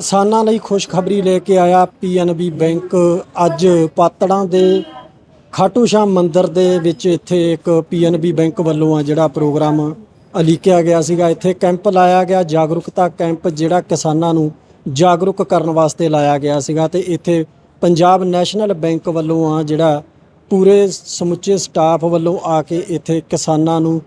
ਕਿਸਾਨਾਂ ਲਈ ਖੁਸ਼ਖਬਰੀ ਲੈ ਕੇ ਆਇਆ ਪੀਐਨਬੀ ਬੈਂਕ। ਅੱਜ ਪਾਤੜਾਂ ਦੇ ਖਾਟੂ ਸ਼ਾਮ ਮੰਦਿਰ ਦੇ ਵਿੱਚ ਇੱਥੇ ਇੱਕ ਪੀਐਨਬੀ ਬੈਂਕ ਵੱਲੋਂ ਆ ਜਿਹੜਾ ਪ੍ਰੋਗਰਾਮ ਅਲੀਕਿਆ ਗਿਆ ਸੀਗਾ। ਇੱਥੇ ਕੈਂਪ ਲਾਇਆ ਗਿਆ, ਜਾਗਰੂਕਤਾ ਕੈਂਪ ਜਿਹੜਾ ਕਿਸਾਨਾਂ ਨੂੰ ਜਾਗਰੂਕ ਕਰਨ ਵਾਸਤੇ ਲਾਇਆ ਗਿਆ ਸੀਗਾ ਤੇ ਇੱਥੇ ਪੰਜਾਬ ਨੈਸ਼ਨਲ ਬੈਂਕ ਵੱਲੋਂ ਆ ਜਿਹੜਾ ਪੂਰੇ ਸਮੁੱਚੇ ਸਟਾਫ ਵੱਲੋਂ ਆ ਕੇ ਇੱਥੇ ਕਿਸਾਨਾਂ ਨੂੰ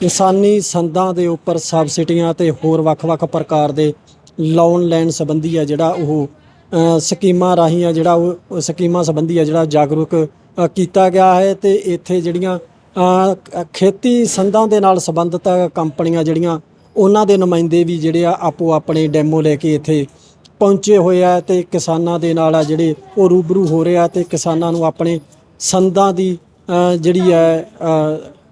ਕਿਸਾਨੀ ਸੰਦਾਂ ਦੇ ਉੱਪਰ ਸਬਸਿਡੀਆਂ ਤੇ ਹੋਰ ਵੱਖ-ਵੱਖ ਪ੍ਰਕਾਰ ਦੇ ਲੋਨ ਲੈਣ ਸੰਬੰਧੀ ਆ ਜਿਹੜਾ ਉਹ ਸਕੀਮਾਂ ਰਾਹੀਂ ਆ ਜਿਹੜਾ ਉਹ ਸਕੀਮਾਂ ਸੰਬੰਧੀ ਆ ਜਿਹੜਾ ਜਾਗਰੂਕ ਕੀਤਾ ਗਿਆ ਹੈ ਤੇ ਇੱਥੇ ਜਿਹੜੀਆਂ ਖੇਤੀ ਸੰਦਾਂ ਦੇ ਨਾਲ ਸੰਬੰਧਿਤ ਕੰਪਨੀਆਂ ਜਿਹੜੀਆਂ, ਉਹਨਾਂ ਦੇ ਨੁਮਾਇੰਦੇ ਵੀ ਜਿਹੜੇ ਆ ਆਪੋ ਆਪਣੇ ਡੈਮੋ ਲੈ ਕੇ ਇੱਥੇ ਪਹੁੰਚੇ ਹੋਏ ਆ ਤੇ ਕਿਸਾਨਾਂ ਦੇ ਨਾਲ ਆ ਜਿਹੜੇ ਉਹ ਰੂਬਰੂ ਹੋ ਰਹੇ ਆ ਤੇ ਕਿਸਾਨਾਂ ਨੂੰ ਆਪਣੇ ਸੰਦਾਂ ਦੀ ਜਿਹੜੀ ਹੈ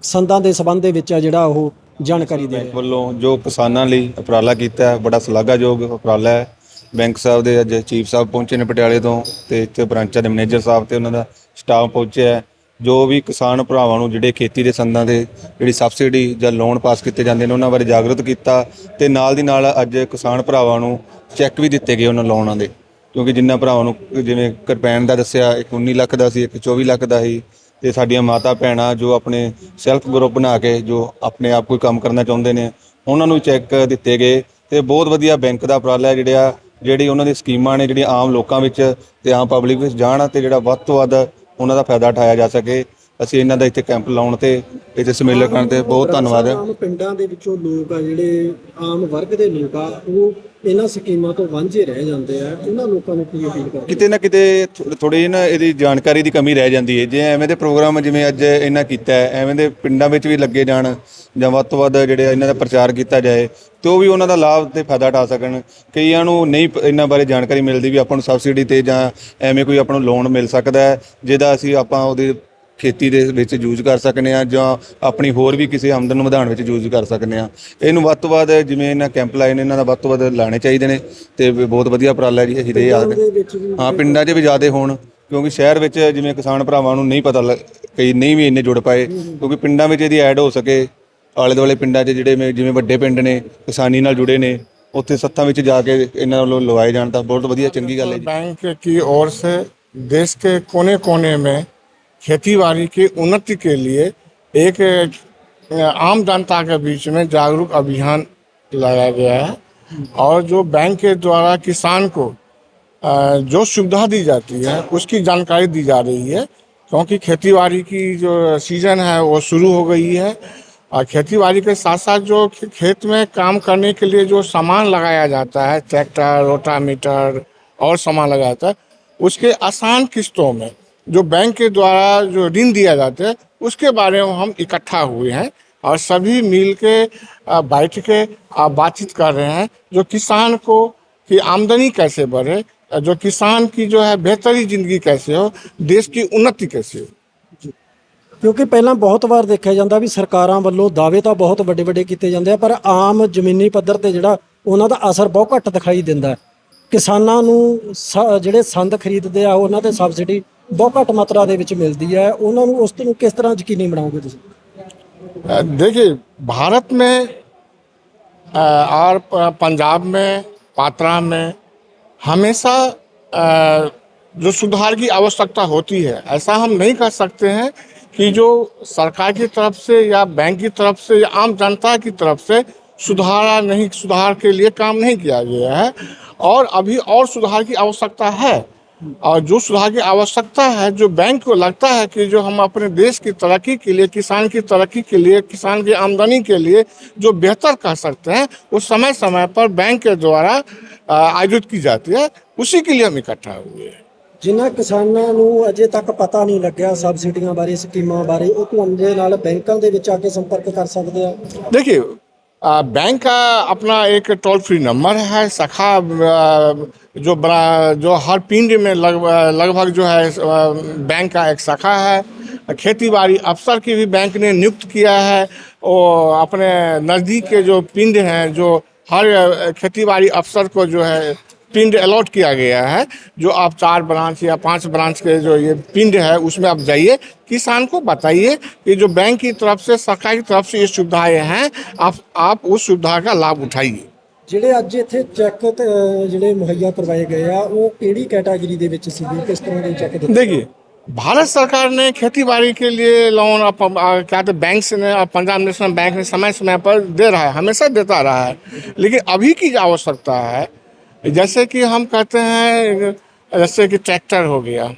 ਸੰਦਾਂ ਦੇ ਸਬੰਧ ਦੇ ਵਿੱਚ ਆ ਜਿਹੜਾ ਉਹ ਜਾਣਕਾਰੀ ਦੇ ਬੈਂਕ ਵੱਲੋਂ ਜੋ ਕਿਸਾਨਾਂ ਲਈ ਉਪਰਾਲਾ ਕੀਤਾ ਹੈ, ਬੜਾ ਸ਼ਲਾਘਾਯੋਗ ਉਪਰਾਲਾ ਹੈ। ਬੈਂਕ ਸਾਹਿਬ ਦੇ ਅੱਜ ਚੀਫ ਸਾਹਿਬ ਪਹੁੰਚੇ ਨੇ ਪਟਿਆਲੇ ਤੋਂ ਤੇ ਇੱਥੇ ਬ੍ਰਾਂਚਾਂ ਦੇ ਮੈਨੇਜਰ ਸਾਹਿਬ ਤੇ ਉਹਨਾਂ ਦਾ ਸਟਾਫ ਪਹੁੰਚਿਆ ਹੈ। ਜੋ ਵੀ ਕਿਸਾਨ ਭਰਾਵਾਂ ਨੂੰ ਜਿਹੜੇ ਖੇਤੀ ਦੇ ਸੰਦਾਂ ਦੇ ਜਿਹੜੀ ਸਬਸਿਡੀ ਜਾਂ ਲੋਨ ਪਾਸ ਕੀਤੇ ਜਾਂਦੇ ਨੇ, ਉਹਨਾਂ ਬਾਰੇ ਜਾਗਰੂਕ ਕੀਤਾ ਤੇ ਨਾਲ ਦੀ ਨਾਲ ਅੱਜ ਕਿਸਾਨ ਭਰਾਵਾਂ ਨੂੰ ਚੈੱਕ ਵੀ ਦਿੱਤੇ ਗਏ ਉਹਨਾਂ ਲੋਨਾਂ ਦੇ। ਕਿਉਂਕਿ ਜਿੰਨਾ ਭਰਾਵਾਂ ਨੂੰ ਜਿਵੇਂ ਕਿਰਪੈਨ ਦਾ ਦੱਸਿਆ, ਇੱਕ 19 ਲੱਖ ਦਾ ਸੀ, ਇੱਕ 24 ਲੱਖ ਦਾ ਸੀ ਤੇ ਸਾਡੀਆਂ ਮਾਤਾ ਭੈਣਾਂ ਜੋ ਆਪਣੇ ਸੈਲਫ ਗਰੁੱਪ ਬਣਾ ਕੇ ਜੋ ਆਪਣੇ ਆਪ ਕੋਈ ਕੰਮ ਕਰਨਾ ਚਾਹੁੰਦੇ ਨੇ, ਉਹਨਾਂ ਨੂੰ ਚੈੱਕ ਦਿੱਤੇ ਗਏ ਤੇ ਬਹੁਤ ਵਧੀਆ ਬੈਂਕ ਦਾ ਉਪਰਾਲਾ ਜਿਹੜਾ, ਜਿਹੜੀ ਉਹਨਾਂ ਦੀ ਸਕੀਮਾਂ ਨੇ, ਜਿਹੜੀਆਂ ਆਮ ਲੋਕਾਂ ਵਿੱਚ ਤੇ ਆਮ ਪਬਲਿਕ ਵਿੱਚ ਜਾਣ ਤੇ ਜਿਹੜਾ ਵੱਧ ਤੋਂ ਵੱਧ ਉਹਨਾਂ ਦਾ ਫਾਇਦਾ ਉਠਾਇਆ ਜਾ ਸਕੇ। ਅਸੀਂ ਇਹਨਾਂ ਦਾ ਇੱਥੇ ਕੈਂਪ ਲਾਉਣ ਤੇ ਇੱਥੇ ਸਮੇਲਨ ਕਰਨ ਤੇ ਬਹੁਤ ਧੰਨਵਾਦ ਹੈ। ਆਮ ਪਿੰਡਾਂ ਦੇ ਵਿੱਚੋਂ ਲੋਕ ਆ ਜਿਹੜੇ ਆਮ ਵਰਗ ਦੇ ਲੋਕ ਆ ਉਹ ਇਹਨਾਂ ਸਕੀਮਾਂ ਤੋਂ ਵਾਂਝੇ ਰਹਿ ਜਾਂਦੇ ਆ। ਉਹਨਾਂ ਲੋਕਾਂ ਨੂੰ ਕੀ ਅਪੀਲ ਕਰਦੇ? ਕਿਤੇ ਨਾ ਕਿਤੇ ਥੋੜੀ ਨਾ ਇਹਦੀ ਜਾਣਕਾਰੀ ਦੀ ਕਮੀ ਰਹਿ ਜਾਂਦੀ ਹੈ। ਜੇ ਐਵੇਂ ਦੇ ਪ੍ਰੋਗਰਾਮ ਜਿਵੇਂ ਅੱਜ ਇਹਨਾਂ ਕੀਤਾ ਹੈ ਐਵੇਂ ਦੇ ਪਿੰਡਾਂ ਵਿੱਚ ਵੀ ਲੱਗੇ ਜਾਣ ਜਾਂ ਵੱਧ ਤੋਂ ਵੱਧ ਜਿਹੜੇ ਇਹਨਾਂ ਦਾ ਪ੍ਰਚਾਰ ਕੀਤਾ ਜਾਏ ਤੇ ਉਹ ਵੀ ਉਹਨਾਂ ਦਾ ਲਾਭ ਤੇ ਫਾਇਦਾ ਉਠਾ ਸਕਣ। ਕਈਆਂ ਨੂੰ ਨਹੀਂ ਇਹਨਾਂ ਬਾਰੇ ਜਾਣਕਾਰੀ ਮਿਲਦੀ ਵੀ ਆਪਾਂ ਨੂੰ ਸਬਸਿਡੀ ਤੇ ਜਾਂ ਐਵੇਂ ਕੋਈ ਆਪਾਂ ਨੂੰ ਲੋਨ ਮਿਲ ਸਕਦਾ ਜਿਹਦਾ ਅਸੀਂ ਆਪਾਂ ਉਹਦੀ ਖੇਤੀ ਦੇ ਵਿੱਚ ਯੂਜ਼ ਕਰ ਸਕਨੇ ਆ ਜਾਂ ਆਪਣੀ ਹੋਰ ਵੀ ਕਿਸੇ ਆਮਦਨ ਵਧਾਉਣ ਵਿੱਚ ਯੂਜ਼ ਕਰ ਸਕਨੇ ਆ। ਇਹਨੂੰ ਵੱਧ ਤੋਂ ਵੱਧ ਜਿਵੇਂ ਇਹਨਾਂ ਕੈਂਪ ਲਾਏ ਨੇ ਇਹਨਾਂ ਦਾ ਵੱਧ ਤੋਂ ਵੱਧ ਲਾਣੇ ਚਾਹੀਦੇ ਨੇ ਤੇ ਬਹੁਤ ਵਧੀਆ ਉਪਰਾਲਾ ਜੀ ਅਸੀਂ ਦੇ ਯਾਦ ਹਾਂ ਪਿੰਡਾਂ 'ਚ ਵੀ ਜ਼ਿਆਦੇ ਹੋਣ ਕਿਉਂਕਿ ਸ਼ਹਿਰ ਵਿੱਚ ਜਿਵੇਂ ਕਿਸਾਨ ਭਰਾਵਾਂ ਨੂੰ ਨਹੀਂ ਪਤਾ ਕਈ ਨਹੀਂ ਵੀ ਇੰਨੇ ਜੁੜ ਪਾਏ ਕਿਉਂਕਿ ਪਿੰਡਾਂ ਵਿੱਚ ਇਹਦੀ ਐਡ ਹੋ ਸਕੇ। ਆਲੇ ਦੁਆਲੇ ਪਿੰਡਾਂ 'ਚ ਜਿਹੜੇ ਜਿਵੇਂ ਵੱਡੇ ਪਿੰਡ ਨੇ ਕਿਸਾਨੀ ਨਾਲ ਜੁੜੇ ਨੇ ਉੱਥੇ ਸੱਤਾਂ ਵਿੱਚ ਜਾ ਕੇ ਇਹਨਾਂ ਵੱਲੋਂ ਲਵਾਏ ਜਾਣ ਤਾਂ ਬਹੁਤ ਵਧੀਆ ਚੰਗੀ ਗੱਲ ਹੈ ਜੀ। ਬੈਂਕ ਕੀ ਔਰ ਸੇ ਦੇਸ਼ ਕੇ ਕੋਨੇ-ਕੋਨੇ ਮੇਂ में खेती बाड़ी की उन्नति के लिए एक आम जनता के बीच में जागरूक अभियान लाया गया है। और जो बैंक के द्वारा किसान को जो सुविधा दी जाती है, उसकी जानकारी दी जा रही है, क्योंकि खेती बाड़ी की जो सीज़न है, वो शुरू हो गई है। और खेती बाड़ी के साथ साथ जो खेत में काम करने के लिए जो सामान लगाया जाता है, ट्रैक्टर, रोटामीटर और सामान लगाया जाता है, उसके आसान किस्तों में जो बैंक के द्वारा जो ऋण दिया जाता है उसके बारे में हम इकट्ठा हुए हैं और सभी मिल के अ, बैठ के अ, बातचीत कर रहे हैं जो किसान को की आमदनी कैसे बढ़े अ, जो किसान की जो है बेहतरी जिंदगी कैसे हो देश की उन्नति कैसे हो ਕਿਉਂਕਿ ਪਹਿਲਾਂ ਬਹੁਤ ਵਾਰ ਦੇਖਿਆ ਜਾਂਦਾ ਵੀ ਸਰਕਾਰਾਂ ਵੱਲੋਂ ਦਾਅਵੇ ਤਾਂ ਬਹੁਤ ਵੱਡੇ ਵੱਡੇ ਕੀਤੇ ਜਾਂਦੇ ਆ ਪਰ ਆਮ ਜ਼ਮੀਨੀ ਪੱਧਰ ਤੇ ਜਿਹੜਾ ਉਹਨਾਂ ਦਾ ਅਸਰ ਬਹੁਤ ਘੱਟ ਦਿਖਾਈ ਦਿੰਦਾ ਹੈ ਕਿਸਾਨਾਂ ਨੂੰ ਸ- ਜਿਹੜੇ ਸੰਦ ਖਰੀਦਦੇ ਆ ਉਹਨਾਂ ਤੇ ਸਬਸਿਡੀ ਬਹੁਤ ਘੱਟ ਮਾਤਰਾ ਦੇ ਵਿੱਚ ਮਿਲਦੀ ਹੈ ਉਹਨਾਂ ਨੂੰ ਉਸ ਨੂੰ ਕਿਸ ਤਰ੍ਹਾਂ ਯਕੀਨੀ ਬਣਾਓਗੇ ਤੁਸੀਂ अ, देखिए भारत में अ, और प- पंजाब में पात्रा में हमेशा अ, जो सुधार की आवश्यकता होती है ऐसा हम नहीं कर सकते हैं कि जो सरकार की तरफ से या बैंक की तरफ से या आम जनता की तरफ से सुधारा नहीं सुधार के लिए काम नहीं किया गया है और अभी और सुधार की आवश्यकता है और जो सुधार की आवश्यकता है जो बैंक को लगता है कि जो हम अपने देश की तरक्की के लिए किसान की तरक्की के लिए किसान की आमदनी के लिए जो बेहतर कर सकते हैं वो समय समय पर बैंक के द्वारा अ, आयोजित की जाती है उसी के लिए हम इकट्ठा हुए हैं ਜਿਨ੍ਹਾਂ ਕਿਸਾਨਾਂ ਨੂੰ ਅਜੇ ਤੱਕ ਪਤਾ ਨਹੀਂ ਲੱਗਿਆ ਸਬਸਿਡੀਆਂ ਬਾਰੇ ਸਕੀਮਾਂ ਬਾਰੇ ਉਹ ਤੁਹਾਡੇ ਨਾਲ ਬੈਂਕਾਂ ਦੇ ਵਿੱਚ ਆ ਕੇ ਸੰਪਰਕ ਕਰ ਸਕਦੇ ਆ देखिए अ, बैंक का अपना एक टोल फ्री नंबर है, शाखा जो बना, जो हर पिंड में लगभग लगभग जो है बैंक का एक शाखा है। खेती बाड़ी अफसर की भी बैंक ने नियुक्त किया है। और अपने नज़दीक के जो पिंड हैं, जो हर खेती बाड़ी अफसर को जो है पिंड अलॉट किया गया है जो आप चार ब्रांच या पांच ब्रांच के जो ये पिंड है उसमें आप जाइए किसान को बताइए कि जो बैंक की तरफ से सरकार की तरफ से ये सुविधाएं हैं आप आप उस सुविधा का लाभ उठाइए ਜਿਹੜੇ ਅੱਜ ਇੱਥੇ ਚੈੱਕ ਜਿਹੜੇ ਮੁਹੱਈਆ ਕਰਵਾਏ ਗਏ ਆ ਉਹ ਕਿਹੜੀ ਕੈਟਾਗਰੀ ਦੇ ਵਿੱਚ ਸੀਗੇ ਕਿਸ ਤਰ੍ਹਾਂ ਦੇ ਚੈੱਕ ਦਿੱਤੇ देखिए भारत सरकार ने खेती बाड़ी के लिए लोन अप, आ, क्या कहते बैंक से ने और पंजाब नेशनल बैंक ने समय समय पर दे रहा है हमेशा देता रहा है लेकिन अभी की जो आवश्यकता है जैसे कि हम कहते हैं जैसे कि ट्रैक्टर हो गया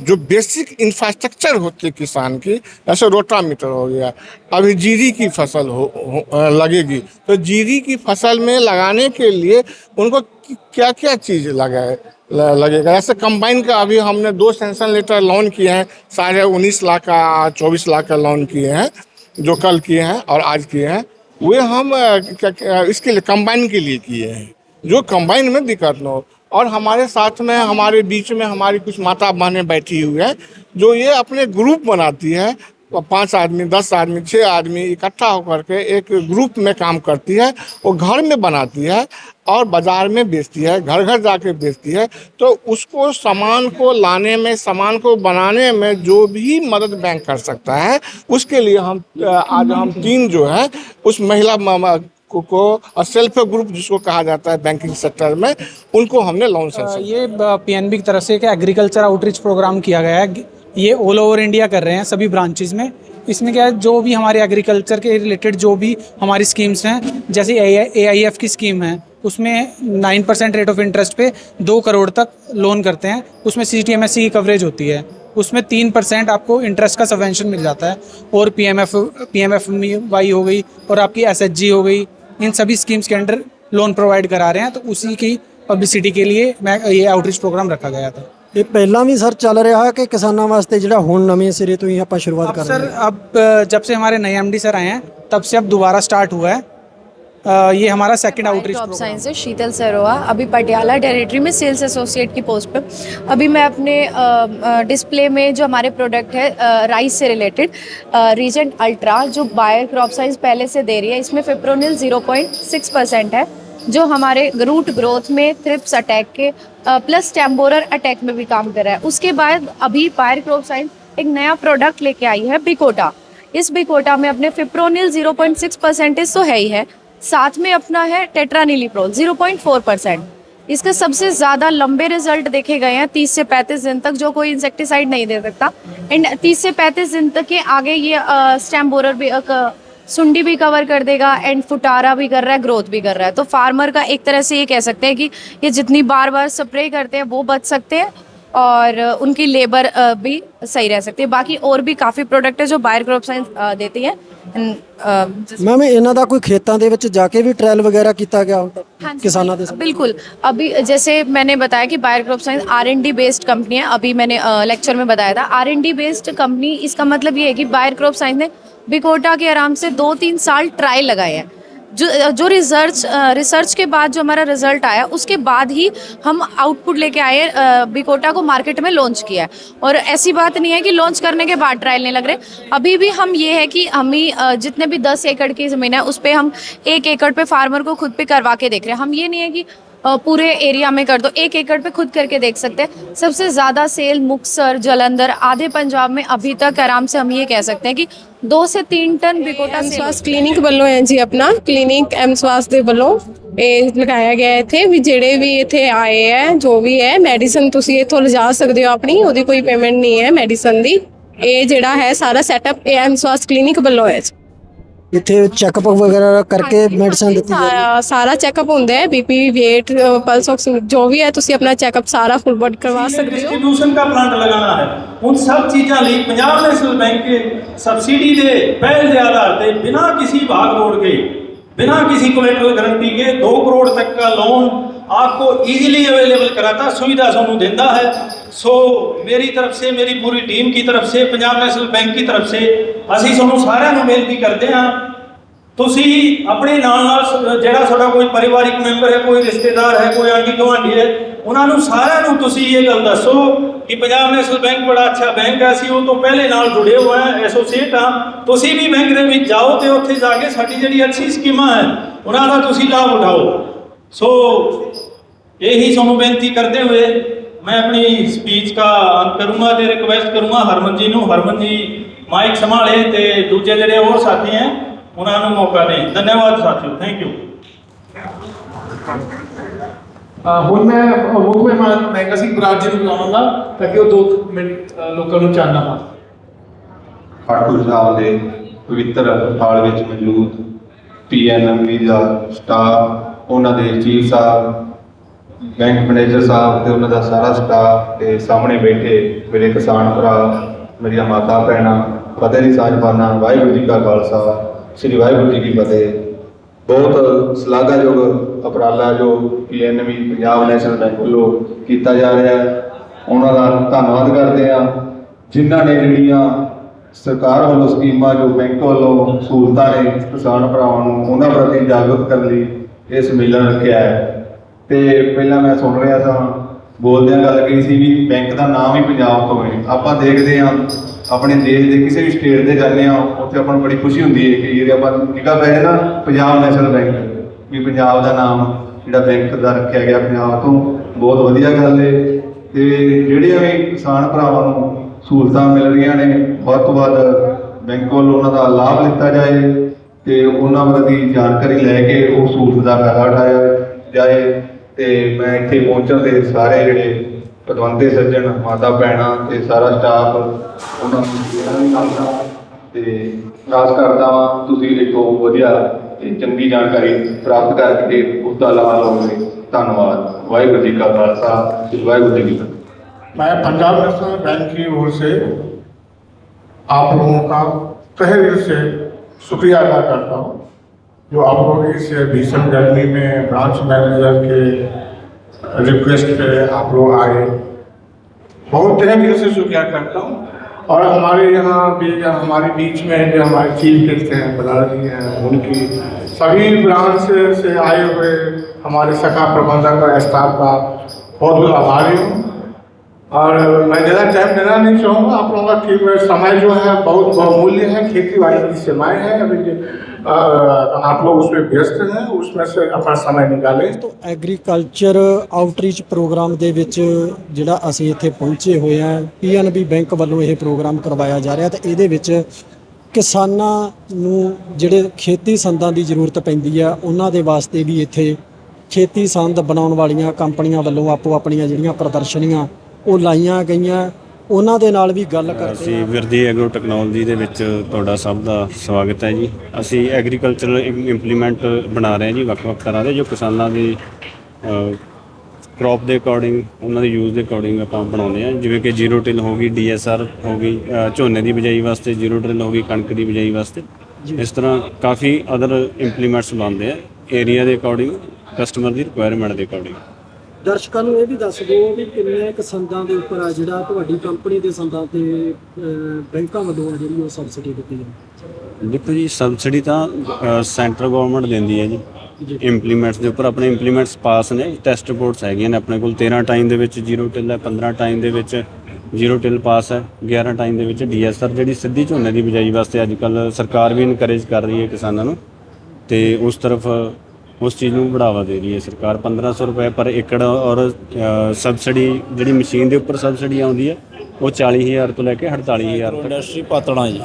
जो बेसिक इंफ्रास्ट्रक्चर होती है किसान की जैसे रोटामीटर हो गया अभी जीरी की फ़सल हो, हो लगेगी। तो जीरी की फ़सल में लगाने के लिए उनको क्या क्या चीज़ लगाए लगेगा? जैसे कंबाइन का अभी हमने दो सेंसन लेटर लोन किए हैं साढ़े उन्नीस लाख का चौबीस लाख का लोन किए हैं जो कल किए हैं और आज किए हैं। वे हम क्या, क्या, इसके लिए कंबाइन के लिए किए हैं। जो कंबाइन में दिक्कत न हो। और हमारे साथ में, हमारे बीच में, हमारी कुछ माता बहनें बैठी हुई है, जो ये अपने ग्रुप बनाती है। पाँच आदमी, दस आदमी छः आदमी इकट्ठा होकर के एक ग्रुप में काम करती है, वो घर में बनाती है और बाज़ार में बेचती है घर घर जाके बेचती है। तो उसको सामान को लाने में, सामान को बनाने में जो भी मदद बैंक कर सकता है, उसके लिए हम आज हम तीन जो है, उस महिला को, और सेल्फ ग्रुप जिसको कहा जाता है बैंकिंग सेक्टर में उनको हमने लोन सेंशन ये पीएनबी की तरफ़ से एक एग्रीकल्चर आउटरीच प्रोग्राम किया गया है। ये ऑल ओवर इंडिया कर रहे हैं सभी ब्रांचेज में। इसमें क्या है जो भी हमारे एग्रीकल्चर के रिलेटेड जो भी हमारी स्कीम्स हैं जैसे ए आई एफ़ की स्कीम है उसमें nine percent rate of interest पे दो करोड़ तक लोन करते हैं। उसमें C T M S C की कवरेज होती है। उसमें तीन परसेंट आपको इंटरेस्ट का सबवेंशन मिल जाता है। और P M F P M F Y हो गई और आपकी एस एच जी हो गई इन सभी स्कीम्स के अंडर लोन प्रोवाइड करा रहे हैं तो उसी की पब्लिसिटी के लिए मैं ये आउटरीच प्रोग्राम रखा गया था ਇਹ ਪਹਿਲਾਂ ਵੀ ਸਰ ਚੱਲ ਰਿਹਾ ਕਿ ਕਿਸਾਨਾਂ ਵਾਸਤੇ ਜਿਹੜਾ ਹੁਣ ਨਵੇਂ ਸਿਰੇ ਤੋਂ ਹੀ ਆਪਾਂ ਸ਼ੁਰੂਆਤ ਕਰ ਰਹੇ सर अब अ, जब से हमारे नए एमडी सर आए हैं तब से अब दोबारा स्टार्ट हुआ है ये हमारा सेकंड आउटरीच टॉप साइंस है। शीतल सरोआ। अभी पटियाला टेरिटरी में सेल्स एसोसिएट की पोस्ट पे। अभी मैं अपने डिस्प्ले में जो हमारे प्रोडक्ट है राइस से रिलेटेड रीजेंट अल्ट्रा जो बायर क्रॉप साइंस पहले से दे रही है इसमें फिप्रोनिल 0.6 परसेंट है जो हमारे रूट ग्रोथ में थ्रिप्स अटैक के प्लस टेम्पोरर अटैक में भी काम कर रहा है। उसके बाद अभी बायर क्रॉप साइंस एक नया प्रोडक्ट लेके आई है बिकोटा इस बिकोटा में अपने फिप्रोनिल 0.6 परसेंटेज तो है ही है साथ में अपना है टेट्रानिलीप्रोल 0.4 परसेंट इसके सबसे ज़्यादा लंबे रिज़ल्ट देखे गए हैं 30 से 35 दिन तक, जो कोई इंसेक्टिसाइड नहीं दे सकता। एंड 30 से 35 दिन तक के आगे ये स्टैम बोरर भी सुंडी भी कवर कर देगा एंड फुटारा भी कर रहा है ग्रोथ भी कर रहा है। तो फार्मर का एक तरह से ये कह सकते हैं कि ये जितनी बार बार स्प्रे करते हैं, वो बच सकते हैं। और उनकी लेबर भी सही रह सकती है। बाकी और भी काफ़ी प्रोडक्ट है जो बायर क्रॉप साइंस देती है। मैम इन्हों का कोई खेतों के जाके भी ट्रायल वगैरह किया गया किसान हाँ किसानों बिल्कुल। अभी जैसे मैंने बताया कि Bayer Crop Science R N D based company है। अभी मैंने लेक्चर में बताया था। R N D based company इसका मतलब ये है कि बायर क्रॉप साइंस ने बिकोटा के आराम से दो तीन साल ट्रायल लगाए हैं। जो जो रिसर्च रिसर्च के बाद जो हमारा रिज़ल्ट आया, उसके बाद ही हम आउटपुट लेके आए बिकोटा को मार्केट में लॉन्च किया है। और ऐसी बात नहीं है कि लॉन्च करने के बाद ट्रायल नहीं लग रहे। अभी भी हम ये है कि हम ही जितने भी दस एकड़ की ज़मीन है, उस पर हम एक एकड़ पे फार्मर को खुद पे करवा के देख रहे हैं। हम ये नहीं है कि पूरे एरिया में कर दो एक एकड़ पे खुद करके देख सकते हैं सबसे ज़्यादा सेल मुक्तसर जलंधर आधे पंजाब में अभी तक आराम से हम ये कह सकते हैं कि दो से तीन टन बिकोटा ਐਮ सेल ਸਵਾਸ ਕਲੀਨਿਕ ਵੱਲੋਂ ਹੈ ਜੀ ਆਪਣਾ ਕਲੀਨਿਕ ਐਮ ਸਵਾਸ ਦੇ ਵੱਲੋਂ ਇਹ ਲਗਾਇਆ ਗਿਆ ਹੈ ਇੱਥੇ ਵੀ ਜਿਹੜੇ ਵੀ ਇੱਥੇ ਆਏ ਹੈ ਜੋ ਵੀ ਹੈ ਮੈਡੀਸਨ ਤੁਸੀਂ ਇੱਥੋਂ ਲਿਜਾ ਸਕਦੇ ਹੋ ਆਪਣੀ ਉਹਦੀ ਕੋਈ ਪੇਮੈਂਟ ਨਹੀਂ ਹੈ ਮੈਡੀਸਨ ਦੀ ਇਹ ਜਿਹੜਾ ਹੈ ਸਾਰਾ ਸੈਟਅਪ ਇਹ ਐਮ ਸਵਾਸ ਕਲੀਨਿਕ ਵੱਲੋਂ ਹੈ ਜੀ। ਇੱਥੇ ਚੈੱਕਅਪ ਵਗੈਰਾ ਕਰਕੇ ਮੈਡੀਸਨ ਦਿੱਤੀ ਜਾਂਦੀ ਹੈ ਸਾਰਾ ਸਾਰਾ ਚੈੱਕਅਪ ਹੁੰਦਾ ਹੈ ਬੀਪੀ weight ਪਲਸ ਆਕਸੀਮੀਟਰ ਜੋ ਵੀ ਹੈ ਤੁਸੀਂ ਆਪਣਾ ਚੈੱਕਅਪ ਸਾਰਾ ਫੁੱਲ ਬੋਡੀ करवा सकते हो डिस्ट्रीब्यूशन का प्लांट लगाना है उन सब चीज़ों लिए पंजाब नेशनल बैंक के सब्सिडी दे पहल के आधार पर बिना किसी भाग दौड़ के बिना किसी कोलेटरल गारंटी के दो करोड़ तक का लोन आपको इजीली अवेलेबल कराता सुविधा ਸਾਨੂੰ ਦਿੰਦਾ ਹੈ ਸੋ ਮੇਰੀ ਤਰਫ ਸੇ ਮੇਰੀ ਪੂਰੀ ਟੀਮ ਕੀ ਤਰਫ ਸੇ ਪੰਜਾਬ ਨੈਸ਼ਨਲ ਬੈਂਕ ਕੀ ਤਰਫ ਸੇ ਅਸੀਂ ਤੁਹਾਨੂੰ ਸਾਰਿਆਂ ਨੂੰ ਬੇਨਤੀ ਕਰਦੇ ਹਾਂ ਤੁਸੀਂ ਆਪਣੇ ਨਾਲ ਨਾਲ ਸ- ਜਿਹੜਾ ਤੁਹਾਡਾ ਕੋਈ ਪਰਿਵਾਰਿਕ ਮੈਂਬਰ ਹੈ ਕੋਈ ਰਿਸ਼ਤੇਦਾਰ ਹੈ ਕੋਈ ਆਂਢੀ ਗੁਆਂਢੀ ਹੈ ਉਹਨਾਂ ਨੂੰ ਸਾਰਿਆਂ ਨੂੰ ਤੁਸੀਂ ਇਹ ਗੱਲ ਦੱਸੋ ਕਿ ਪੰਜਾਬ ਨੈਸ਼ਨਲ ਬੈਂਕ ਬੜਾ ਅੱਛਾ ਬੈਂਕ ਹੈ ਅਸੀਂ ਉਹ ਤੋਂ ਪਹਿਲੇ ਨਾਲ ਜੁੜੇ ਹੋਏ ਹਾਂ ਐਸੋਸੀਏਟ ਹਾਂ ਤੁਸੀਂ ਵੀ ਬੈਂਕ ਦੇ ਵਿੱਚ ਜਾਓ ਤੇ ਉੱਥੇ ਜਾ ਕੇ ਸਾਡੀ ਜਿਹੜੀ ਅੱਛੀ ਸਕੀਮਾਂ ਹੈ ਉਹਨਾਂ ਦਾ ਤੁਸੀਂ ਲਾਭ ਉਠਾਓ ਸੋ यही सोनू बेनती करते हुए मैं अपनी स्पीच का अंत करूंगा ਤੇ ਰਿਕਵੈਸਟ ਕਰੂੰਗਾ ਹਰਮਨ ਜੀ ਨੂੰ ਹਰਮਨ ਜੀ ਮਾਈਕ ਸੰਭਾਲੇ ਤੇ ਦੂਜੇ ਜਿਹੜੇ ਹੋਰ ਸਾਥੀ ਹੈ ਉਹਨਾਂ ਨੂੰ ਮੌਕਾ ਦੇਣ ਧੰਨਵਾਦ ਸਾਥੀਓ ਥੈਂਕ ਯੂ ਅਹ ਹੁਣ ਮੈਂ ਮੁੱਖ ਮਹਿਮਾਨ ਮਹਿੰਗਾ ਸਿੰਘ ਬਰਾੜ ਜੀ ਨੂੰ ਬੁਲਾਵਾਂਗਾ ਤਾਂ ਕਿ ਉਹ ਦੋ ਕੁ ਮਿੰਟ ਅਹ ਲੋਕਾਂ ਨੂੰ ਚਾਨਣਾ ਪਾਣ ਖਾਟੂ ਸਾਹਿਬ ਦੇ ਪਵਿੱਤਰ ਹਾਲ ਵਿੱਚ ਮੌਜੂਦ ਪੀਐਨਐਮਵੀ ਦਾ ਸਟਾਫ ਉਹਨਾਂ ਦੇ ਚੀਫ ਸਾਹਿਬ, ਬੈਂਕ ਮੈਨੇਜਰ ਸਾਹਿਬ ਤੇ ਉਹਨਾਂ ਦਾ ਸਾਰਾ ਸਟਾਫ ਤੇ ਸਾਹਮਣੇ ਬੈਠੇ ਮੇਰੇ ਕਿਸਾਨ ਭਰਾ, ਮੇਰੀਆਂ ਮਾਤਾ ਭੈਣਾਂ, ਫਤਿਹ ਦੀ ਸਾਂਝ ਵਾਹਿਗੁਰੂ ਜੀ ਕਾ ਖਾਲਸਾ, ਸ੍ਰੀ ਵਾਹਿਗੁਰੂ ਜੀ ਕੀ ਫਤਿਹ। ਬਹੁਤ ਸ਼ਲਾਘਾਯੋਗ ਉਪਰਾਲਾ ਜੋ ਪੀਐਨਬੀ ਪੰਜਾਬ ਨੈਸ਼ਨਲ ਬੈਂਕ ਵੱਲੋਂ ਕੀਤਾ ਜਾ ਰਿਹਾ ਹੈ। ਉਹਨਾਂ ਦਾ ਧੰਨਵਾਦ ਕਰਦੇ ਹਾਂ। ਜਿਨ੍ਹਾਂ ਨੇ ਜਿਹੜੀਆਂ ਸਰਕਾਰ ਵੱਲੋਂ ਸਕੀਮਾਂ ਜੋ ਬੈਂਕ ਵੱਲੋਂ ਸਹੂਲਤਾਂ ਨੇ ਕਿਸਾਨ ਭਰਾਵਾਂ ਨੂੰ, ਉਹਨਾਂ ਪ੍ਰਤੀ ਜਾਗਰੂਕ ਕਰਨ ਲਈ ਇਹ ਸੰਮੇਲਨ ਰੱਖਿਆ ਹੈ। ਤੇ ਪਹਿਲਾਂ ਮੈਂ ਸੁਣ ਰਿਹਾ ਸਾਂ, ਬੋਲਦਿਆਂ ਗੱਲ ਕਹੀ ਸੀ ਵੀ ਬੈਂਕ ਦਾ ਨਾਮ ਹੀ ਪੰਜਾਬ ਤੋਂ ਹੈ। ਆਪਾਂ ਦੇਖਦੇ ਹਾਂ, ਆਪਣੇ ਦੇਸ਼ ਦੇ ਕਿਸੇ ਵੀ ਸਟੇਟ ਤੇ ਜਾਂਦੇ ਹਾਂ, ਉੱਥੇ ਆਪਾਂ ਨੂੰ ਬੜੀ ਖੁਸ਼ੀ ਹੁੰਦੀ ਹੈ ਕਿ ਜਿਹੜੇ ਆਪਾਂ ਨਿਗਾਹ ਪੈ ਜਾਏ ਨਾ, ਪੰਜਾਬ ਨੈਸ਼ਨਲ ਬੈਂਕ ਵੀ ਪੰਜਾਬ ਦਾ ਨਾਮ, ਜਿਹੜਾ ਬੈਂਕ ਦਾ ਰੱਖਿਆ ਗਿਆ ਪੰਜਾਬ ਤੋਂ, ਬਹੁਤ ਵਧੀਆ ਗੱਲ ਹੈ। ਤੇ ਜਿਹੜੀਆਂ ਵੀ ਕਿਸਾਨ ਭਰਾਵਾਂ ਨੂੰ ਸਹੂਲਤਾਂ ਮਿਲ ਰਹੀਆਂ ਨੇ, ਵੱਧ ਤੋਂ ਵੱਧ ਬੈਂਕ ਵੱਲੋਂ ਉਹਨਾਂ ਦਾ ਲਾਭ ਲਿੱਤਾ ਜਾਏ। ਤੇ ਉਹਨਾਂ ਪ੍ਰਤੀ ਜਾਣਕਾਰੀ ਲੈ ਕੇ ਉਹ ਸਹੂਲਤ ਦਾ ਫਾਇਦਾ ਉਠਾਇਆ ਜਾਏ ਤੇ ਮੈਂ ਇੱਥੇ ਪਹੁੰਚਣ ਦੇ ਸਾਰੇ ਜਿਹੜੇ ਪਤਵੰਤੇ ਸੱਜਣ ਮਾਤਾ ਭੈਣਾਂ ਤੇ ਸਾਰਾ ਸਟਾਫ ਉਹਨਾਂ ਨੂੰ ਜਿਹੜਾ ਵੀ ਕਰਦਾ ਤੇ ਆਸ ਕਰਦਾ ਵਾਂ ਤੁਸੀਂ ਇਥੋਂ ਵਧੀਆ ਤੇ ਚੰਗੀ ਜਾਣਕਾਰੀ ਪ੍ਰਾਪਤ ਕਰਕੇ ਉਸ ਦਾ ਲਾਭ ਲਓਗੇ ਧੰਨਵਾਦ ਵਾਹਿਗੁਰੂ ਜੀ ਕਾ ਖਾਲਸਾ ਸ੍ਰੀ ਵਾਹਿਗੁਰੂ ਜੀ ਕੀ ਫਤਿਹ मैं पंजाब नेशनल बैंक की ओर से आप लोगों का तहे दिल से शुक्रिया अदा करता हूँ। जो आप लोग इस भीषण गर्मी में ब्रांच मैनेजर के रिक्वेस्ट पे आप लोग आए, बहुत तहे दिल से शुक्रिया करता हूँ। और हमारे यहाँ भी, हमारे बीच में जो हमारे चीफ गेस्ट हैं बलाल जी हैं, उनकी सभी ब्रांच से आए हुए हमारे शाखा प्रबंधक और स्टाफ का बहुत बहुत आभारी हूँ। और मैं ज़्यादा टाइम देना नहीं चाहूँगा आप लोगों का ठीक है समय जो है बहुत बहुमूल्य है खेती बाड़ी की सेवाएं हैं अभी अ, आप लोग उसमें व्यस्त हैं उसमें से अपना समय निकालें ਤੋਂ ਐਗਰੀਕਲਚਰ ਆਊਟਰੀਚ ਪ੍ਰੋਗਰਾਮ ਦੇ ਵਿੱਚ ਜਿਹੜਾ ਅਸੀਂ ਇੱਥੇ ਪਹੁੰਚੇ ਹੋਏ ਹਾਂ ਪੀਐਨਬੀ ਬੈਂਕ ਵੱਲੋਂ ਇਹ ਪ੍ਰੋਗਰਾਮ ਕਰਵਾਇਆ ਜਾ ਰਿਹਾ ਤੇ ਇਹਦੇ ਵਿੱਚ ਕਿਸਾਨਾਂ ਨੂੰ ਜਿਹੜੇ ਖੇਤੀ ਸੰਦਾਂ ਦੀ ਜ਼ਰੂਰਤ ਪੈਂਦੀ ਆ ਉਹਨਾਂ ਦੇ ਵਾਸਤੇ ਵੀ ਇੱਥੇ ਖੇਤੀ ਸੰਦ ਬਣਾਉਣ ਵਾਲੀਆਂ ਕੰਪਨੀਆਂ ਵੱਲੋਂ ਆਪੋ ਆਪਣੀਆਂ ਜਿਹੜੀਆਂ ਪ੍ਰਦਰਸ਼ਨੀਆਂ ਉਹ ਲਾਈਆਂ ਗਈਆਂ ਉਹਨਾਂ ਦੇ ਨਾਲ ਵੀ ਗੱਲ ਕਰਦੇ ਅਸੀਂ ਵਿਰਦੀ ਐਗਰੋ ਟੈਕਨੋਲੋਜੀ ਦੇ ਵਿੱਚ ਤੁਹਾਡਾ ਸਭ ਦਾ ਸਵਾਗਤ ਹੈ ਜੀ। ਅਸੀਂ ਐਗਰੀਕਲਚਰਲ ਇੰਪਲੀਮੈਂਟ ਬਣਾ ਰਹੇ ਹਾਂ ਜੀ ਵੱਖ-ਵੱਖ ਤਰ੍ਹਾਂ ਦੇ ਜੋ ਕਿਸਾਨਾਂ ਦੀ ਕ੍ਰੌਪ ਦੇ ਅਕੋਰਡਿੰਗ ਉਹਨਾਂ ਦੇ ਯੂਜ਼ ਦੇ ਅਕੋਰਡਿੰਗ ਆਪਾਂ ਬਣਾਉਂਦੇ ਹਾਂ। ਜਿਵੇਂ ਕਿ ਜ਼ੀਰੋ ਟਿਲ ਹੋ ਗਈ ਡੀਐਸਆਰ ਹੋ ਗਈ ਝੋਨੇ ਦੀ ਬਿਜਾਈ ਵਾਸਤੇ ਜ਼ੀਰੋ ਟਿਲ ਹੋ ਗਈ ਕਣਕ ਦੀ ਬਿਜਾਈ ਵਾਸਤੇ। ਇਸ ਤਰ੍ਹਾਂ ਕਾਫੀ ਅਦਰ ਇੰਪਲੀਮੈਂਟਸ ਬਣਾਉਂਦੇ ਆ ਏਰੀਆ ਦੇ ਅਕੋਰਡਿੰਗ ਕਸਟਮਰ ਦੀ ਰਿਕੁਆਇਰਮੈਂਟ ਦੇ ਅਕੋਰਡਿੰਗ ਦਰਸ਼ਕਾਂ ਨੂੰ ਇਹ ਵੀ ਦੱਸ ਦਿਓ ਵੀ ਕਿੰਨੇ ਕੁ ਸੰਦਾਂ ਦੇ ਉੱਪਰ ਆ ਜਿਹੜਾ ਤੁਹਾਡੀ ਕੰਪਨੀ ਦੇ ਸੰਦਾਂ ਤੇ ਬੈਂਕਾਂ ਵੱਲੋਂ ਆ ਜਿਹੜੀ ਉਹ ਸਬਸਿਡੀ ਦਿੱਤੀ ਜਾਂਦੀ ਦੇਖੋ ਜੀ ਸਬਸਿਡੀ ਤਾਂ ਸੈਂਟਰ ਗਵਰਨਮੈਂਟ ਦਿੰਦੀ ਹੈ ਜੀ। ਇੰਪਲੀਮੈਂਟਸ ਦੇ ਉੱਪਰ ਆਪਣੇ ਇੰਪਲੀਮੈਂਟਸ ਪਾਸ ਨੇ ਟੈਸਟ ਰਿਪੋਰਟਸ ਹੈਗੀਆਂ ਨੇ ਆਪਣੇ ਕੋਲ। 13 ਟਾਈਮ ਦੇ ਵਿੱਚ ਜ਼ੀਰੋ ਟਿਲ ਹੈ 15 ਟਾਈਮ ਦੇ ਵਿੱਚ ਜ਼ੀਰੋ ਟਿਲ ਪਾਸ ਹੈ 11 ਟਾਈਮ ਦੇ ਵਿੱਚ ਡੀਐਸਆਰ ਜਿਹੜੀ ਸਿੱਧੀ ਝੋਨੇ ਦੀ ਬਿਜਾਈ ਵਾਸਤੇ ਅੱਜ ਕੱਲ ਸਰਕਾਰ ਵੀ ਇਨਕਰੇਜ ਕਰ ਰਹੀ ਹੈ ਕਿਸਾਨਾਂ ਨੂੰ। ਤੇ ਉਸ ਤਰਫ ਉਸ ਚੀਜ਼ ਨੂੰ ਬੜਾਵਾ ਦੇ ਰਹੀ ਹੈ ਸਰਕਾਰ। 1500 ਰੁਪਏ ਪਰ ਏਕੜ ਔਰ ਸਬਸਿਡੀ ਜਿਹੜੀ ਮਸ਼ੀਨ ਦੇ ਉੱਪਰ ਸਬਸਿਡੀ ਆਉਂਦੀ ਹੈ ਉਹ 40000 ਤੋਂ ਲੈ ਕੇ 48000 ਤੱਕ। ਇੰਡਸਟਰੀ ਪਾਤੜਾ ਜੀ।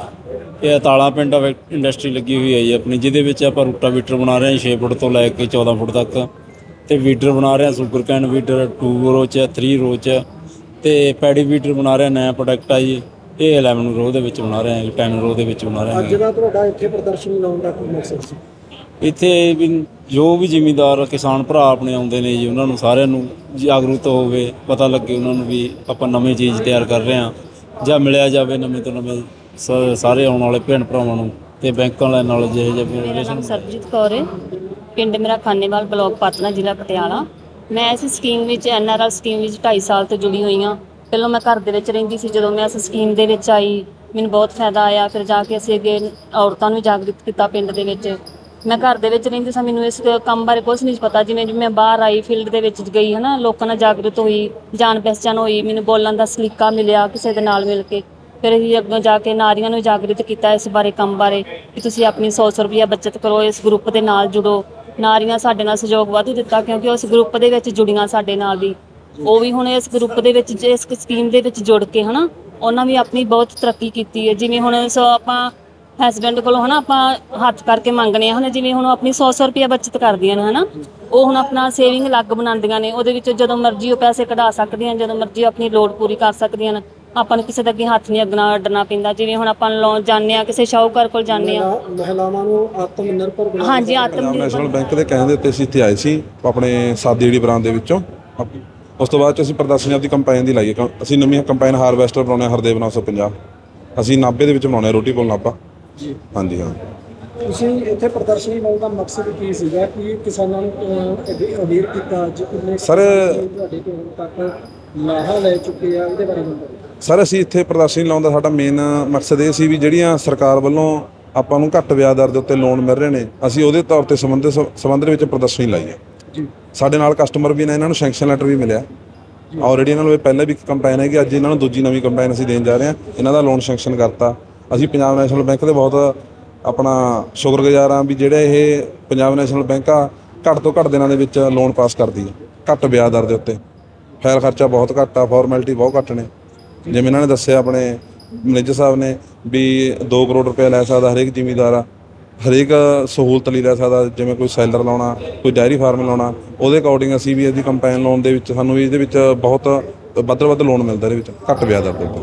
ਇਹ ਤਾਲਾ ਪਿੰਡ ਇੰਡਸਟਰੀ ਲੱਗੀ ਹੋਈ ਹੈ ਜੀ ਆਪਣੀ ਜਿਹਦੇ ਵਿੱਚ ਆਪਾਂ ਰੂਟਾਵੀਟਰ ਬਣਾ ਰਹੇ ਹਾਂ 6 ਫੁੱਟ ਤੋਂ ਲੈ ਕੇ 14 ਫੁੱਟ ਤੱਕ। ਤੇ ਵੀਡਰ ਬਣਾ ਰਹੇ ਹਾਂ ਸੁਗਰ ਕੈਨ ਵੀਡਰ 2 ਰੋ ਚ 3 ਰੋ ਚ ਤੇ ਪੈਡੀ ਵੀਡਰ ਬਣਾ ਰਹੇ ਨਵਾਂ ਪ੍ਰੋਡਕਟ ਆ ਜੀ। ਇਹ 11 ਰੋ ਦੇ ਵਿੱਚ ਬਣਾ ਰਹੇ ਹਾਂ 10 ਰੋ ਦੇ ਵਿੱਚ ਬਣਾ ਰਹੇ ਅੱਜ ਹਾਂ ਦਾ ਤੁਹਾਡਾ ਇੱਥੇ ਪ੍ਰਦਰਸ਼ਨ ਲਾਉਣ ਦਾ ਕੋਈ ਮਕਸਦ ਸੀ? ਇੱਥੇ ਵੀ ਜੋ ਵੀ ਜ਼ਿਮੀਂਦਾਰ ਕਿਸਾਨ ਭਰਾ ਆਪਣੇ ਆਉਂਦੇ ਨੇ ਜੀ ਉਹਨਾਂ ਨੂੰ ਸਾਰਿਆਂ ਨੂੰ ਜਾਗਰੂਕ ਹੋਵੇ ਪਤਾ ਲੱਗੇ ਉਹਨਾਂ ਨੂੰ ਵੀ ਆਪਾਂ ਨਵੀਂ ਚੀਜ਼ ਤਿਆਰ ਕਰ ਰਹੇ ਹਾਂ। ਜਾਂ ਮਿਲਿਆ ਜਾਵੇ ਨਵੇਂ ਤੋਂ ਨਵੇਂ ਸ- ਸਾਰੇ ਆਉਣ ਵਾਲੇ ਭੈਣ ਭਰਾਵਾਂ ਨੂੰ ਤੇ ਬੈਂਕਾਂ ਵਾਲਿਆਂ ਨਾਲ ਜਿਹੇ ਜਿਹੇ ਮੇਰਾ ਰਿਲੇਸ਼ਨ ਨਾਮ ਸਰਬਜੀਤ ਕੌਰ ਹੈ। ਪਿੰਡ ਮੇਰਾ ਖਾਨੇਵਾਲ ਬਲਾਕ ਪਾਤਨਾ ਜ਼ਿਲ੍ਹਾ ਪਟਿਆਲਾ। ਮੈਂ ਇਸ ਸਕੀਮ ਵਿੱਚ ਐਨਆਰਐਲ ਸਕੀਮ ਵਿੱਚ 2.5 ਸਾਲ ਤੋਂ ਜੁੜੀ ਹੋਈ ਹਾਂ। ਪਹਿਲਾਂ ਮੈਂ ਘਰ ਦੇ ਵਿੱਚ ਰਹਿੰਦੀ ਸੀ ਜਦੋਂ ਮੈਂ ਇਸ ਸਕੀਮ ਦੇ ਵਿੱਚ ਆਈ ਮੈਨੂੰ ਬਹੁਤ ਫਾਇਦਾ ਆਇਆ। ਫਿਰ ਜਾ ਕੇ ਅਸੀਂ ਅੱਗੇ ਔਰਤਾਂ ਨੂੰ ਜਾਗਰੂਕ ਕੀਤਾ ਪਿੰਡ ਦੇ ਵਿੱਚ। ਮੈਂ ਘਰ ਦੇ ਵਿੱਚ ਰਹਿੰਦੀ ਸਾਂ, ਮੈਨੂੰ ਇਸ ਕੰਮ ਬਾਰੇ ਕੁਝ ਨਹੀਂ ਪਤਾ। ਜਿਵੇਂ ਜਿਵੇਂ ਮੈਂ ਬਾਹਰ ਆਈ ਫੀਲਡ ਦੇ ਵਿੱਚ ਗਈ, ਹਨਾ, ਲੋਕਾਂ ਨਾਲ ਜਾਗਰੂਕ ਹੋਈ, ਜਾਣ ਪਹਿਚਾਣ ਹੋਈ, ਮੈਨੂੰ ਬੋਲਣ ਦਾ ਸਲੀਕਾ ਮਿਲਿਆ ਕਿਸੇ ਦੇ ਨਾਲ ਮਿਲ ਕੇ। ਫਿਰ ਅਸੀਂ ਅੱਗੇ ਜਾ ਕੇ ਨਾਰੀਆਂ ਨੂੰ ਜਾਗਰੂਕ ਕੀਤਾ ਇਸ ਬਾਰੇ, ਕੰਮ ਬਾਰੇ ਕਿ ਤੁਸੀਂ ਆਪਣੀ 100 100 ਰੁਪਇਆ ਬਚਤ ਕਰੋ, ਇਸ ਗਰੁੱਪ ਦੇ ਨਾਲ ਜੁੜੋ। ਨਾਰੀਆਂ ਸਾਡੇ ਨਾਲ ਸਹਿਯੋਗ ਵਾਧੂ ਦਿੱਤਾ, ਕਿਉਂਕਿ ਉਸ ਗਰੁੱਪ ਦੇ ਵਿੱਚ ਜੁੜੀਆਂ ਸਾਡੇ ਨਾਲ ਵੀ। ਉਹ ਵੀ ਹੁਣ ਇਸ ਗਰੁੱਪ ਦੇ ਵਿੱਚ, ਇਸ ਸਕੀਮ ਦੇ ਵਿੱਚ ਜੁੜ ਕੇ, ਹਨਾ, ਉਹਨਾਂ ਵੀ ਆਪਣੀ ਬਹੁਤ ਤਰੱਕੀ ਕੀਤੀ ਹੈ। ਜਿਵੇਂ ਹੁਣ ਸੋ ਆਪਾਂ ਹਸਬੈਂਡ ਕੋਲੋਂ ਹਨਾ ਆਪਾਂ ਹੱਥ ਕਰਕੇ ਮੰਗਨੇ ਆ ਹਨਾ ਜਿਵੇਂ ਹੁਣ ਆਪਣੀ 100 100 ਰੁਪਏ ਬਚਤ ਕਰਦੀਆਂ ਨੇ ਹਨਾ ਉਹ ਹੁਣ ਆਪਣਾ ਸੇਵਿੰਗ ਅਲੱਗ ਬਣਾਉਂਦੀਆਂ ਨੇ ਉਹਦੇ ਵਿੱਚ ਜਦੋਂ ਮਰਜ਼ੀ ਉਹ ਪੈਸੇ ਕਢਾ ਸਕਦੀਆਂ ਜਦੋਂ ਮਰਜ਼ੀ ਆਪਣੀ ਲੋੜ ਪੂਰੀ ਕਰ ਸਕਦੀਆਂ ਨੇ ਆਪਾਂ ਨੂੰ ਕਿਸੇ ਦੇ ਅੱਗੇ ਹੱਥ ਨਹੀਂ ਅੱਗਣਾ ਅੱਡਣਾ ਪੈਂਦਾ ਜਿਵੇਂ ਹੁਣ ਆਪਾਂ ਲੋਨ ਜਾਂਦੇ ਆ ਕਿਸੇ ਸ਼ਾਹੂਕਾਰ ਕੋਲ ਜਾਂਦੇ ਆ ਮਹਿਲਾਵਾਂ ਨੂੰ ਆਤਮ ਨਿਰਭਰ ਬਣਾਉਣ ਹਾਂਜੀ ਆਤਮ ਨੈਸ਼ਨਲ ਬੈਂਕ ਦੇ ਕਹਿਣ ਦੇ ਉੱਤੇ ਅਸੀਂ ਇੱਥੇ ਆਏ ਸੀ ਆਪਣੇ ਸਾਦੀ ਜਿਹੜੀ ਬ੍ਰਾਂਚ ਦੇ ਵਿੱਚੋਂ। ਉਸ ਤੋਂ ਬਾਅਦ ਚ ਅਸੀਂ ਪ੍ਰਦਰਸ਼ਨੀ ਆਪਦੀ ਕੰਪਾਈਨ ਦੀ ਲਾਈ ਅਸੀਂ ਨਵੀਂ ਕੰਪਾਈਨ ਹਾਰਵੈਸਟਰ ਬਣਾਉਣੇ ਹਰਦੇਵ 950 ਅਸੀਂ ਨਾਭੇ ਦੇ ਵਿੱਚ ਬਣਾਉਣੇ ਰੋਟੀ ਪੁਲ ਨਾਭਾ। ਜੀ। ਹਾਂਜੀ ਹਾਂ। ਤੁਸੀਂ ਇੱਥੇ ਪ੍ਰਦਰਸ਼ਨੀ ਲਾਉਣ ਦਾ ਮਕਸਦ ਕੀ ਸੀਗਾ ਕਿ ਕਿਸਾਨਾਂ ਨੂੰ ਅਵੇਅਰ ਕੀਤਾ ਅੱਜ? ਕਿੰਨੇ Sir, ਤੁਹਾਡੇ ਕੋਲ ਤੱਕ ਲਾਹਾ ਲੈ ਚੁੱਕੇ ਆ ਇਹਦੇ ਬਾਰੇ ਸਰ ਅਸੀਂ ਇੱਥੇ ਪ੍ਰਦਰਸ਼ਨੀ ਲਾਉਣ ਦਾ ਸਾਡਾ ਮੇਨ ਮਕਸਦ ਇਹ ਸੀ ਵੀ ਜਿਹੜੀਆਂ ਸਰਕਾਰ ਵੱਲੋਂ ਆਪਾਂ ਨੂੰ ਘੱਟ ਵਿਆਜ ਦਰ ਦੇ ਉੱਤੇ ਲੋਨ ਮਿਲ ਰਹੇ ਨੇ ਅਸੀਂ ਉਹਦੇ ਤੌਰ ਤੇ ਸੰਬੰਧ ਸੰਬੰਧ ਦੇ ਵਿੱਚ ਪ੍ਰਦਰਸ਼ਨੀ ਲਾਈ ਹੈ। ਜੀ। ਸਾਡੇ ਨਾਲ ਕਸਟਮਰ ਵੀ ਨੇ ਇਹਨਾਂ ਨੂੰ ਸੈਂਕਸ਼ਨ ਲੈਟਰ ਵੀ ਮਿਲਿਆ। ਆਲਰੇਡੀ ਇਹਨਾਂ ਨੂੰ ਪਹਿਲਾਂ ਵੀ ਇੱਕ ਕੰਪਾਈਨ ਹੈਗੀ ਅੱਜ ਇਹਨਾਂ ਨੂੰ ਦੂਜੀ ਨਵੀਂ ਕੰਪਾਈਨ ਅਸੀਂ ਦੇਣ ਜਾ ਰਹੇ ਹਾਂ। ਇਹਨਾਂ ਦਾ ਲੋਨ ਸੈਂਕਸ਼ਨ ਕਰਤਾ। ਅਸੀਂ ਪੰਜਾਬ ਨੈਸ਼ਨਲ ਬੈਂਕ ਦੇ ਬਹੁਤ ਆਪਣਾ ਸ਼ੁਕਰਗੁਜ਼ਾਰ ਹਾਂ ਵੀ ਜਿਹੜੇ ਇਹ ਪੰਜਾਬ ਨੈਸ਼ਨਲ ਬੈਂਕ ਆ, ਘੱਟ ਤੋਂ ਘੱਟ ਦਿਨਾਂ ਦੇ ਵਿੱਚ ਲੋਨ ਪਾਸ ਕਰਦੀ ਹੈ ਘੱਟ ਵਿਆਜ ਦਰ ਦੇ ਉੱਤੇ। ਫਾਈਲ ਖਰਚਾ ਬਹੁਤ ਘੱਟ ਆ ਫਾਰਮੈਲਿਟੀ ਬਹੁਤ ਘੱਟ ਨੇ। ਜਿਵੇਂ ਇਹਨਾਂ ਨੇ ਦੱਸਿਆ ਆਪਣੇ ਮੈਨੇਜਰ ਸਾਹਿਬ ਨੇ ਵੀ 2 ਕਰੋੜ ਰੁਪਏ ਲੈ ਸਕਦਾ ਹਰੇਕ ਜ਼ਿਮੀਂਦਾਰ ਆ। ਹਰੇਕ ਸਹੂਲਤ ਲਈ ਲੈ ਸਕਦਾ, ਜਿਵੇਂ ਕੋਈ ਸੈਲਰ ਲਾਉਣਾ, ਕੋਈ ਡਾਇਰੀ ਫਾਰਮ ਲਾਉਣਾ, ਉਹਦੇ ਅਕੋਰਡਿੰਗ ਅਸੀਂ ਵੀ ਇਹਦੀ ਕੰਪੈਨ ਲੋਨ ਦੇ ਵਿੱਚ, ਸਾਨੂੰ ਵੀ ਇਹਦੇ ਵਿੱਚ ਬਹੁਤ ਵੱਧ ਤੋਂ ਵੱਧ ਲੋਨ ਮਿਲਦਾ ਇਹਦੇ ਵਿੱਚ, ਘੱਟ ਵਿਆਜ ਦਰ ਦੇ ਉੱਤੇ।